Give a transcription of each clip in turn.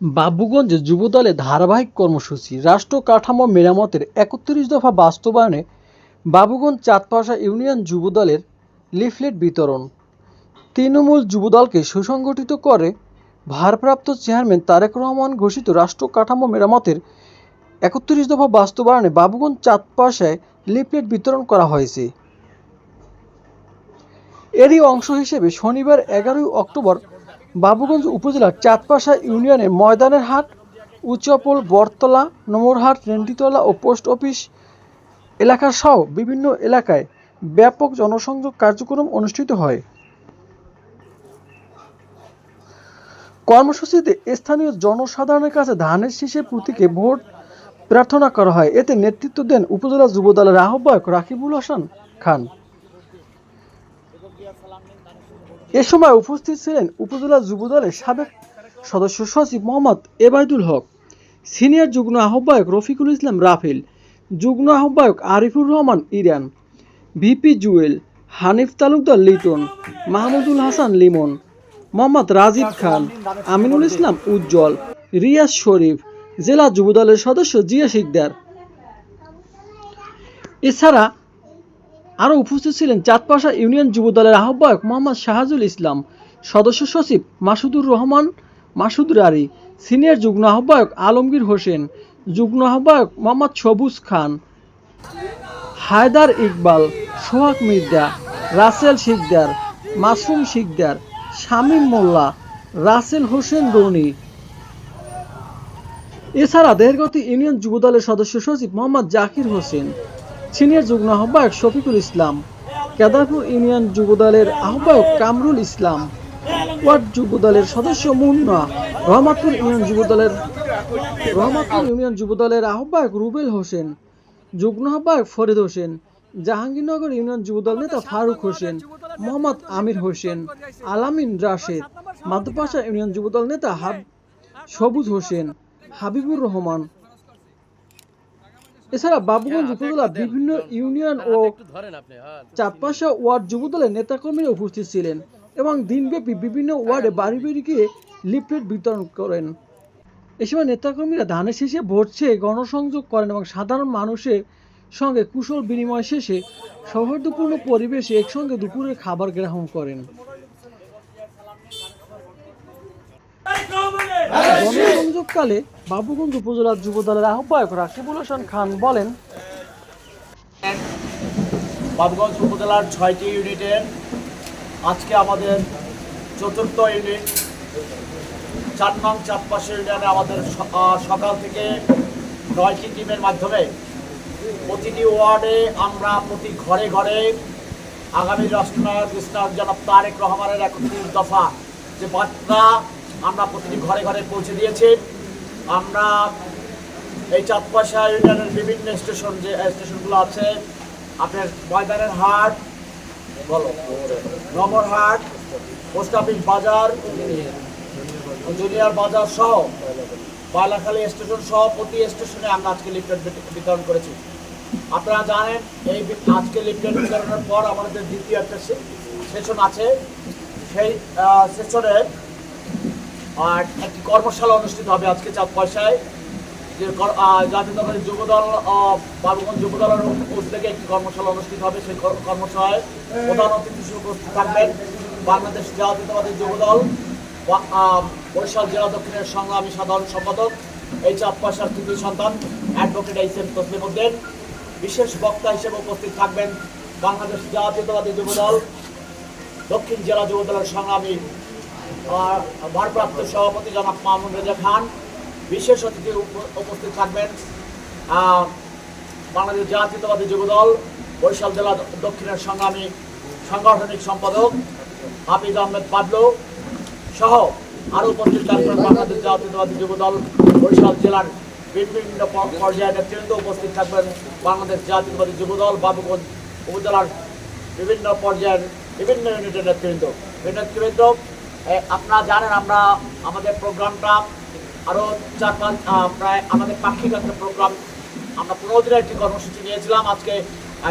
বাবুগঞ্জে যুবদলের ধারাবাহিক কর্মসূচি, রাষ্ট্র কাঠামো মেরামতের একত্রিশ দফা বাস্তবায়নে বাবুগঞ্জ চাঁদপাশা ইউনিয়ন যুবদলের লিফলেট বিতরণ। তৃণমূল যুবদলকে সুসংগঠিত করে ভারপ্রাপ্ত চেয়ারম্যান তারেক রহমান ঘোষিত রাষ্ট্র কাঠামো মেরামতের একত্রিশ দফা বাস্তবায়নে বাবুগঞ্জ চাঁদপাশায় লিফলেট বিতরণ করা হয়েছে। এরই অংশ হিসেবে শনিবার এগারোই অক্টোবর বাবুগঞ্জ উপজেলার চাঁদপাশা ইউনিয়নে ময়দানের হাট উচ্চপোল বটতলা, নোমরহাট রেন্টিতলা ও পোস্ট অফিস এলাকা সহ বিভিন্ন এলাকায় ব্যাপক জনসংযোগ কার্যক্রম অনুষ্ঠিত হয়। কর্মসূচিতে স্থানীয় জনসাধারণের কাছে ধানের শীষের প্রতীকে ভোট প্রার্থনা করা হয়। এতে নেতৃত্ব দেন উপজেলা যুবদলের আহ্বায়ক রাকিবুল হাসান খান। এ সময় উপস্থিত ছিলেন উপজেলা যুবদলের সাবেক সদস্য সচিব মোহাম্মদ এবায়দুল হক, সিনিয়র যুগ্ম আহ্বায়ক রফিকুল ইসলাম রাফেল, যুগ্ম আহ্বায়ক আরিফুর রহমান ইরান, ভিপি জুয়েল, হানিফ তালুকদার লিটন, মাহমুদুল হাসান লিমন, মোহাম্মদ রাজীব খান, আমিনুল ইসলাম উজ্জ্বল, রিয়াজ শরীফ, জেলা যুবদলের সদস্য জিয়া শিকদার। এছাড়া আরও উপস্থিত ছিলেন চাঁদপাশা ইউনিয়ন যুবদলের আহ্বায়ক মোহাম্মদ শাহাজুল ইসলাম, সদস্য সচিব মাসুদুর রহমান মাসুদ রারি সিনিয়র যুগ্ম আহ্বায়ক আলমগীর হোসেন, যুগ্ম আহ্বায়ক মোহাম্মদ সবুজ খান, হায়দার ইকবাল, সোহাগ মির্জা, রাসেল শিকদার মাসুম শিকদার, শামীম মোল্লা, রাসেল হোসেন রনি। এছাড়া দেহগতি ইউনিয়ন যুবদলের সদস্য সচিব মোহাম্মদ জাকির হোসেন। সিনিয়র যুগ্ম আহ্বায়ক শফিকুল ইসলাম কেদারপুর ইউনিয়ন যুবদলের আহ্বায়ক কামরুল ইসলাম, ওয়ার্ড যুবদলের সদস্য মুন্না রহমাতপুর ইউনিয়ন যুবদলের রহমাতপুর ইউনিয়ন যুবদলের আহ্বায়ক রুবেল হোসেন, যুগ্ম আহ্বায়ক ফরিদ হোসেন, জাহাঙ্গীরনগর ইউনিয়ন যুবদল নেতা ফারুক হোসেন, মোহাম্মদ আমির হোসেন, আলামিন রাশেদ, মাদ্রাসা ইউনিয়ন যুবদল নেতা হাব সবুজ হোসেন, হাবিবুর রহমান এছাড়া বাবুগঞ্জ উপজেলা বিভিন্ন ইউনিয়ন ও চাঁদপাশা ওয়ার্ড যুবদলের নেতাকর্মীরা উপস্থিত ছিলেন এবং দিনব্যাপী বিভিন্ন ওয়ার্ডে বাড়ি বাড়ি গিয়ে লিফলেট বিতরণ করেন। এ সময় নেতাকর্মীরা ধানের শেষে ভোট চেয়ে গণসংযোগ করেন এবং সাধারণ মানুষের সঙ্গে কুশল বিনিময় শেষে সৌহার্দ্যপূর্ণ পরিবেশে একসঙ্গে দুপুরের খাবার গ্রহণ করেন। গণসংযোগকালে বাবুগঞ্জ উপজেলার যুবদলের আহ্বায়ক রাকিবুল হাসান খান বলেন, বাবুগঞ্জ উপজেলার ছয়টি ইউনিটের আজকে আমাদের চতুর্থ ইউনিট। চার নং চাঁদপাশে ইউনিয়নে আমাদের সকাল থেকে নয়টি টিমের মাধ্যমে প্রতিটি ওয়ার্ডে আমরা প্রতি ঘরে ঘরে আগামী রাষ্ট্রনায়ক ইসলাম জনাব তারেক রহমানের একত্রিশ দফা যে বার্তা আমরা প্রতিটি ঘরে ঘরে পৌঁছে দিয়েছি। আমরা এই চাঁদপাশা ইউনিয়নের বিভিন্ন স্টেশন যে স্টেশনগুলো আছে, আপনার ময়দানের হাট, বলো নগরহাট পোস্ট অফিস বাজার, জুনিয়র বাজার সহ, বালাখালী স্টেশন সহ প্রতি স্টেশনে আমরা আজকে লিফলেট বিতরণ করেছি। আপনারা জানেন, এই আজকে লিফলেট বিতরণের পর আমাদের দ্বিতীয় একটা সেশন আছে। সেই সেশনে আর একটি কর্মশালা অনুষ্ঠিত হবে আজকে চাঁদ পয়সায় যে আহ, জাতীয়তাবাদী যুবদল বাবুগঞ্জ যুবদলের উদ্যোগে একটি কর্মশালা অনুষ্ঠিত হবে। সেই কর্মশালায় প্রধান অতিথি হিসেবে উপস্থিত থাকবেন বাংলাদেশ জাতীয়তাবাদী যুবদল বরিশাল জেলা দক্ষিণের সংগ্রামী সাধারণ সম্পাদক এই চাঁদ পয়সার তৃতীয় সন্তান advocate H M Taslim Uddin. বিশেষ বক্তা হিসেবে উপস্থিত থাকবেন বাংলাদেশ জাতীয়তাবাদী যুবদল দক্ষিণ জেলা যুবদলের সংগ্রামী ভারপ্রাপ্ত সভাপতি জনাব মামুন রেজা খান, বিশেষ অতিথি উপ- উপস্থিত থাকবেন বাংলাদেশ জাতীয়তাবাদী যুবদল বরিশাল জেলা দক্ষিণের সংগ্রামী সাংগঠনিক সম্পাদক হাফিজ আহমেদ পাবলু সহ আরও উপস্থিত থাকবেন বাংলাদেশ জাতীয়তাবাদী যুবদল বরিশাল জেলার বিভিন্ন প- পর্যায়ের নেতৃত্ব উপস্থিত থাকবেন বাংলাদেশ জাতীয়তাবাদী যুবদল বাবুগঞ্জ উপজেলার বিভিন্ন পর্যায়ের বিভিন্ন ইউনিটের নেতৃবৃন্দ। নেতৃবৃন্দ আপনারা জানেন, আমরা আমাদের প্রোগ্রামটা আরও চার পাঁচ প্রায় আমাদের পাক্ষিক একটা প্রোগ্রাম। আমরা পনেরো দিনের একটি কর্মসূচি নিয়েছিলাম। আজকে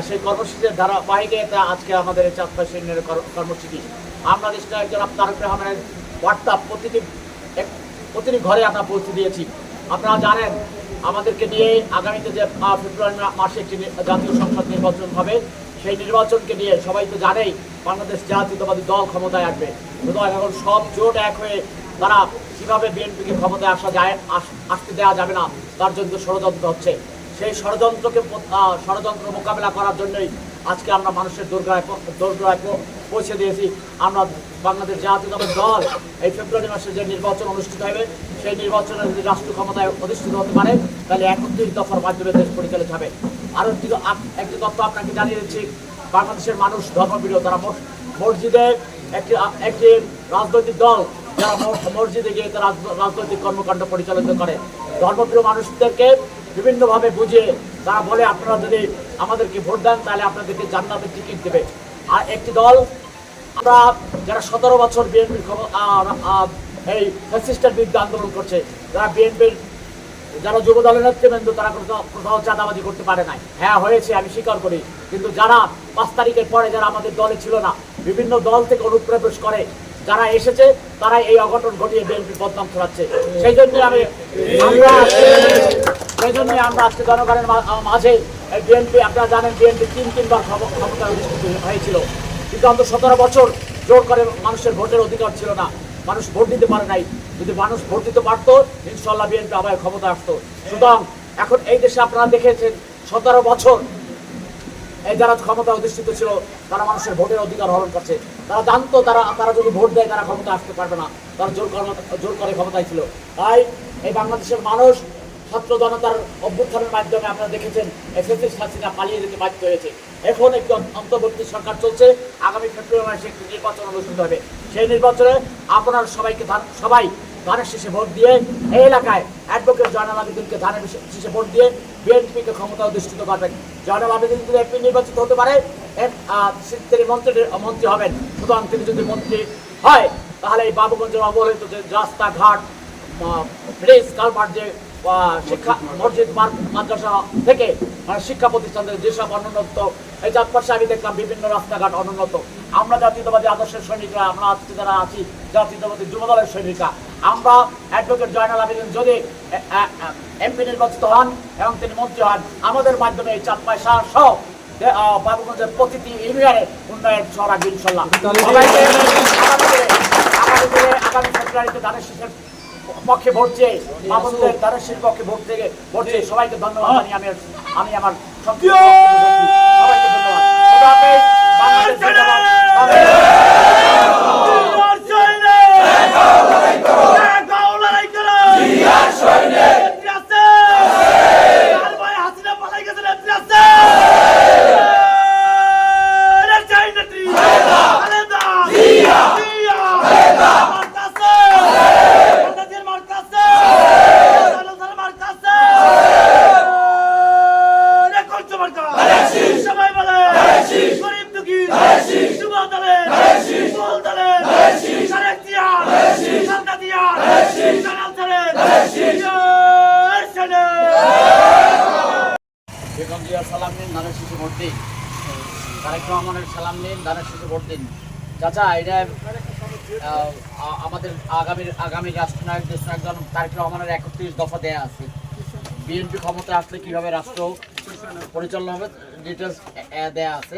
সেই কর্মসূচির ধারাবাহিকে আজকে আমাদের এই ইউনিয়নের কর- কর্মসূচি। আমরা দেশটা একজন তারক রহমানের বার্তা প্রতিটি প্রতিটি ঘরে আমরা পৌঁছে দিয়েছি। আপনারা জানেন, আমাদেরকে নিয়ে আগামীতে যে ফেব্রুয়ারি মাসে একটি জাতীয় সংসদ নির্বাচন হবে। সেই নির্বাচনকে নিয়ে সবাই তো জানেই বাংলাদেশ জাতীয়তাবাদী দল ক্ষমতায় আসবে। সুতরাং এখন সব জোট এক হয়ে তারা কীভাবে বিএনপিকে ক্ষমতায় আসা যায় আসতে দেওয়া যাবে না, তার জন্য ষড়যন্ত্র হচ্ছে। সেই ষড়যন্ত্রকে ষড়যন্ত্র মোকাবেলা করার জন্যই আজকে আমরা মানুষের দোরগোড়ায় প- পৌঁছে দিয়েছি। আমরা বাংলাদেশ জাতীয়তাবাদী দল এই ফেব্রুয়ারি মাসে যে নির্বাচন অনুষ্ঠিত হবে, সেই নির্বাচনে যদি রাষ্ট্র ক্ষমতায় অধিষ্ঠিত হতে পারে, তাহলে একত্রিশ দফার মাধ্যমে দেশ পরিচালিত হবে। আরও একটি একটি তথ্য আপনাকে জানিয়ে দিচ্ছি। বাংলাদেশের মানুষ ধর্মপ্রিয়, তারা মস- মসজিদে একটি একটি রাজনৈতিক দল, যারা মসজিদে গিয়ে তারা রাজনৈতিক কর্মকাণ্ড পরিচালিত করে। ধর্মপ্রিয় মানুষদেরকে বিভিন্নভাবে বুঝিয়ে তারা বলে, আপনারা যদি আমাদেরকে ভোট দেন, তাহলে আপনাদেরকে জান্নাতের টিকিট দেবে। আর একটি দল, আমরা যারা সতেরো বছর বিএনপির এই ফ্যাসিস্টের বিরুদ্ধে আন্দোলন করছে, যারা বিএনপির যারা যুব দলের নেতৃবৃন্দ, তারা কোথাও চাঁদাবাজি করতে পারে নাই। হ্যাঁ হয়েছে, আমি স্বীকার করি। কিন্তু যারা পাঁচ তারিখের পরে যারা আমাদের দলে ছিল না, বিভিন্ন দল থেকে অনুপ্রবেশ করে যারা এসেছে, তারা এই অঘটন ঘটিয়ে বিএনপির বদনাম ছড়াচ্ছে। সেই জন্য আমি আমরা সেই জন্য আমরা আজকে জনগণের মাঝে বিএনপি, আপনারা জানেন বিএনপি তিন তিনবার ক্ষমতা অধিষ্ঠিত হয়েছিল। কিন্তু অন্তত সতেরো বছর জোর করে মানুষের ভোটের অধিকার ছিল না। মানুষ ভোট দিতে পারে নাই। যদি মানুষ ভোট দিতে পারতো ইনশাল্লাহ বিএনপি আবার ক্ষমতা আসতো। সুতরাং এখন এই দেশে আপনারা দেখেছেন, সতেরো বছর এই যারা ক্ষমতা অধিষ্ঠিত ছিল, তারা মানুষের ভোটের অধিকার হরণ করছে। তারা জানতো, তারা তারা যদি ভোট দেয়, তারা ক্ষমতা আসতে পারবে না। তারা জোর জোর করে ক্ষমতায় ছিল। তাই এই বাংলাদেশের মানুষ ছাত্র জনতার অভ্যুত্থানের মাধ্যমে আপনারা দেখেছেন এসএসসি হাসিনা পালিয়ে যেতে বাধ্য হয়েছে। এখন একটি অন্তর্বর্তী সরকার চলছে। আগামী ফেব্রুয়ারি মাসে একটি নির্বাচন অনুষ্ঠিত হবে। সেই নির্বাচনে আপনার সবাইকে সবাই ধানের শীষে ভোট দিয়ে এই এলাকায় অ্যাডভোকেট জয়নাল আবেদিনকে ধানের শীষে ভোট দিয়ে বিএনপিকে ক্ষমতা অধিষ্ঠিত করবেন। জয়নাল আবেদিন যদি এমপি নির্বাচিত হতে পারে তিনি মন্ত্রী মন্ত্রী হবেন। সুতরাং তিনি যদি মন্ত্রী হয়, তাহলে এই বাবুগঞ্জের অবহেলিত যে রাস্তাঘাট ব্রিজ কালভার্ট যে শিক্ষা মসজিদ মাদ্রাসা থেকে শিক্ষা প্রতিষ্ঠান থেকে যেসব অনুন্নত এই চারপাশে আমি দেখলাম বিভিন্ন রাস্তাঘাট অনুন্নত। আমরা জাতীয়তাবাদী আদর্শের সৈনিকরা আমরা আজকে যারা আছি জাতীয়তাবাদী যুবদলের সৈনিকরা আমরা অ্যাডভোকেট জয়নাল আবেদিন যদি এমপি নির্বাচিত হন এবং তিনি মন্ত্রী হন আমাদের মাধ্যমে এই চার পয়সা সহ বাবুগঞ্জের প্রতিটি ইউনিয়নে উন্নয়ন ছড়া ইনশাল্লাহ। আগামী ফেব্রুয়ারিতে ধানের শীষের পক্ষে ভোট চেয়ে মামুনদের শীষের পক্ষে ভোট থেকে ভোট চেয়ে সবাইকে ধন্যবাদ জানিয়ে আমি আমি আমার। সবাইকে ধন্যবাদ বাংলাদেশ জিন্দাবাদ। বাংলাদেশ সবাই বলে গরিব দুঃখী যুব দলের ফুল দলের সারেক দিয়ার সান্দা দিয়ার কানাল দলের জয় সেনে বেগম জিয়ার সালাম নিন ধানের শিশু ভোট দিন তারেক রহমানের সালাম নিন ধানের শিশু ভোট দিন। চাচা, এটা আমাদের আগামীর আগামী রাষ্ট্রনায়ক দেশনায়ক জন, তারেক রহমানের একত্রিশ দফা দেয়া আছে। বিএনপি ক্ষমতা আসলে কীভাবে রাষ্ট্র পরিচালনা হবে ডিটেলস দেয়া আছে।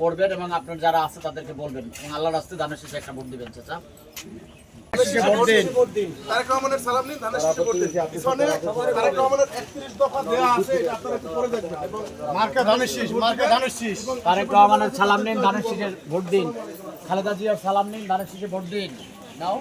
পড়বেন এবং আপনার যারা আছে তাদেরকে বলবেন। এবং আল্লাহ রাস্তায় দানের শেষে একটা ভোট দেবেন, চাচা। তারেক রহমানের সালাম নিন ধানের শীষে ভোট দিন। পিছনে তারেক রহমানের 31 দফা দেয়া আছে এটা আপনারা একটু পড়ে দেখবেন। এবং মার্কা ধানের শীষ মার্কা ধানের শীষ। তারেক রহমানের সালাম নিন ধানের শীষের ভোট দিন। খালেদা জিয়ার সালাম নিন ধানের শীষে ভোট দিন। নাও।